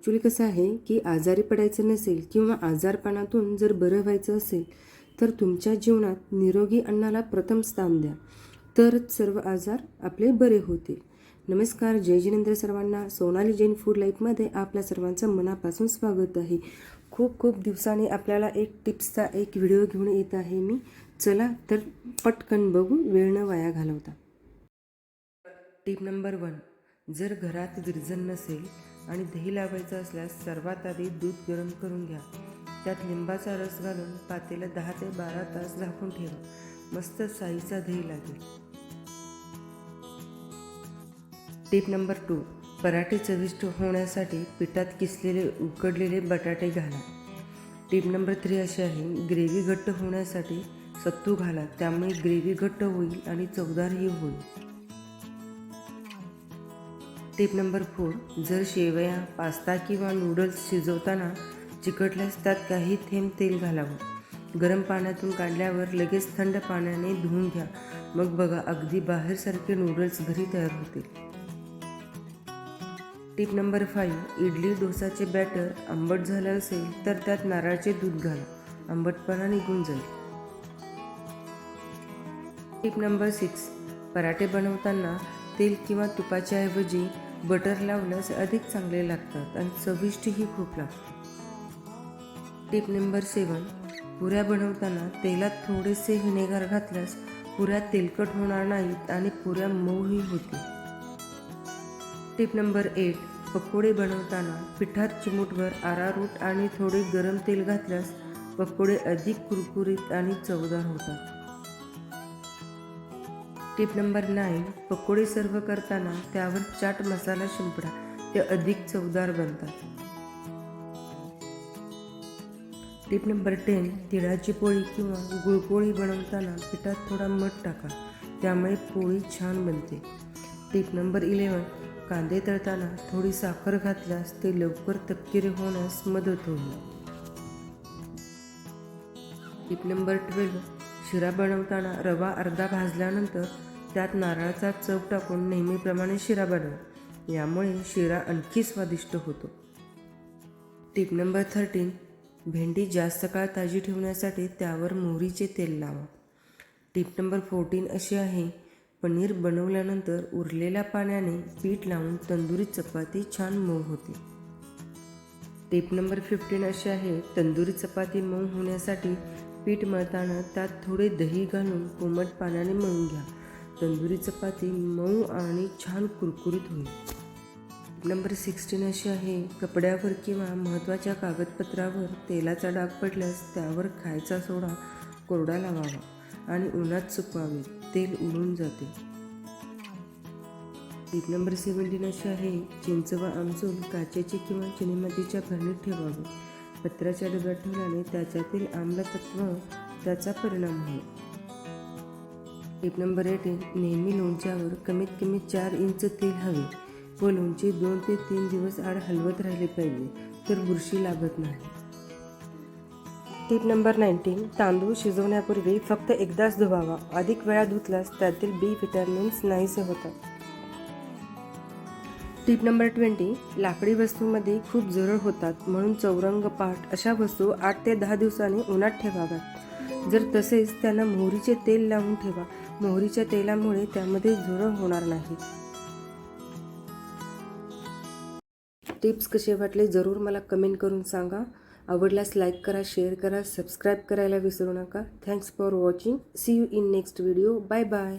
Actually कसं आहे की आजारी पडायचं नसेल किंवा आजारपणातून जर बरं व्हायचं असेल तर तुमच्या जीवनात निरोगी अन्नाला प्रथम स्थान द्या. तरच सर्व आजार आपले बरे होतील. नमस्कार जय जिनेंद्र सर्वांना. सोनाली जैन फूड लाईफमध्ये आपल्या सर्वांचं मनापासून स्वागत आहे. खूप खूप दिवसांनी आपल्याला एक टिप्सचा एक व्हिडिओ घेऊन येत आहे मी. चला तर पटकन बघू वेळ न वाया घालवता. Tip number one. जर घरात दिर्जन नसेल आणि दही लावायचं असल्यास सर्वात आधी दूध गरम करून घ्या. त्यात लिंबाचा रस घालून पातेला दहा ते बारा तास झाकून ठेवा. मस्त साईचा दही लागेल. टीप नंबर टू पराठे चविष्ट होण्यासाठी पिठात किसलेले उकडलेले बटाटे घाला. टीप नंबर थ्री अशी आहे ग्रेव्ही घट्ट होण्यासाठी सत्तू घाला. त्यामुळे ग्रेव्ही घट्ट होईल आणि चवदारही होईल. टिप नंबर फोर जर शेवया पास्ता किंवा नूडल्स शिजवताना चिकटल्यास त्यात काही थेंब तेल घालावं. गरम पाण्यातून काढल्यावर लगेच थंड पाण्याने धुवून घ्या. मग बघा अगदी बाहेरसारखे नूडल्स घरी तयार होतील. टिप नंबर फाईव्ह इडली डोसाचे बॅटर आंबट झालं असेल तर त्यात नारळाचे दूध घाला. आंबटपणा निघून जाईल. टिप नंबर सिक्स पराठे बनवताना तेल किंवा तुपाच्या ऐवजी बटर लावल्यास अधिक चांगले लागतात आणि चविष्टही खूप लागते. टिप नंबर सेवन पुऱ्या बनवताना तेलात थोडेसे व्हिनेगर घातल्यास पुऱ्या तेलकट होणार नाहीत आणि पुऱ्या मऊही होतील. टिप नंबर एट पकोडे बनवताना पिठात चिमूटभर आरारूट आणि थोडे गरम तेल घातल्यास पकोडे अधिक कुरकुरीत आणि चवदार होतात. टिप नंबर नाईन पकोडे सर्व करताना त्यावर चाट मसाला शिंपडा. ते अधिक चवदार बनतात. टिप नंबर टेन तिळाची पोळी किंवा गुळपोळी बनवताना पिठात थोडा मध टाका. त्यामुळे पोळी छान बनते. टिप नंबर इलेवन कांदे तळताना थोडी साखर घातल्यास ते लवकर तपकिरी होण्यास मदत होईल. टिप नंबर ट्वेल्व शिरा बनवताना रवा अर्धा भाजल्यानंतर त्यात नारळाचा चव टाकून नेहमीप्रमाणे शिरा बनवा. यामुळे शिरा आणखी स्वादिष्ट होतो. टिप नंबर थर्टीन भेंडी जास्त काळ ताजी ठेवण्यासाठी त्यावर मोहरीचे तेल लावा. टिप नंबर फोर्टीन अशी आहे. पनीर बनवल्यानंतर उरलेल्या पाण्याने पीठ लावून तंदुरी चपाती छान मऊ होते. टिप नंबर फिफ्टीन अशी आहे. तंदुरी चपाती मऊ होण्यासाठी पीठ मळताना त्यात थोडे दही घालून कोमट पाण्याने मळून घ्या. तंदुरी चपाती मऊ आणि छान कुरकुरीत होईल. नंबर सिक्स्टीन अशी आहे कपड्यावर किंवा महत्त्वाच्या कागदपत्रावर तेलाचा डाग पडल्यास त्यावर खायचा सोडा कोरडा लावावा आणि उन्हात सुकवावे तेल उडून जाते. टीप नंबर सेवन्टीन अशी आहे चिंच व आमसूल काचेची किंवा चिनीमातीच्या भरणीत ठेवावे. पत्राच्या डब्यात ठेवल्याने त्याच्यातील आम्लतत्व त्याचा परिणाम होईल. टिप नंबर एट नेहमी लोणच्यावर कमीत कमी चार इंच तेल हवे. व लोणचे दोन ते तीन दिवस आड हलवत राहिले पाहिजे तर बुरशी लागत नाही. टिप नंबर नाईन्टीन तांदूळ शिजवण्यापूर्वी फक्त एकदाच धुवावा. अधिक वेळा धुतल्यास त्यातील बी व्हिटॅमिन्स नाहीसे होतात. टिप नंबर ट्वेंटी लाकडी वस्तूमध्ये खूप जरळ होतात म्हणून चौरंग पाट अशा वस्तू आठ ते दहा दिवसांनी उन्हात ठेवाव्यात. जर तसेच त्यांना मोहरीचे तेल लावून ठेवा मोहरीच्या तेलामुळे त्यामध्ये झुरळ होणार नाही. टिप्स कसे वाटले जरूर मला कमेंट करून सांगा. आवडल्यास लाईक करा शेअर करा सबस्क्राईब करायला विसरू नका. Thanks for watching. See you in next video. Bye bye.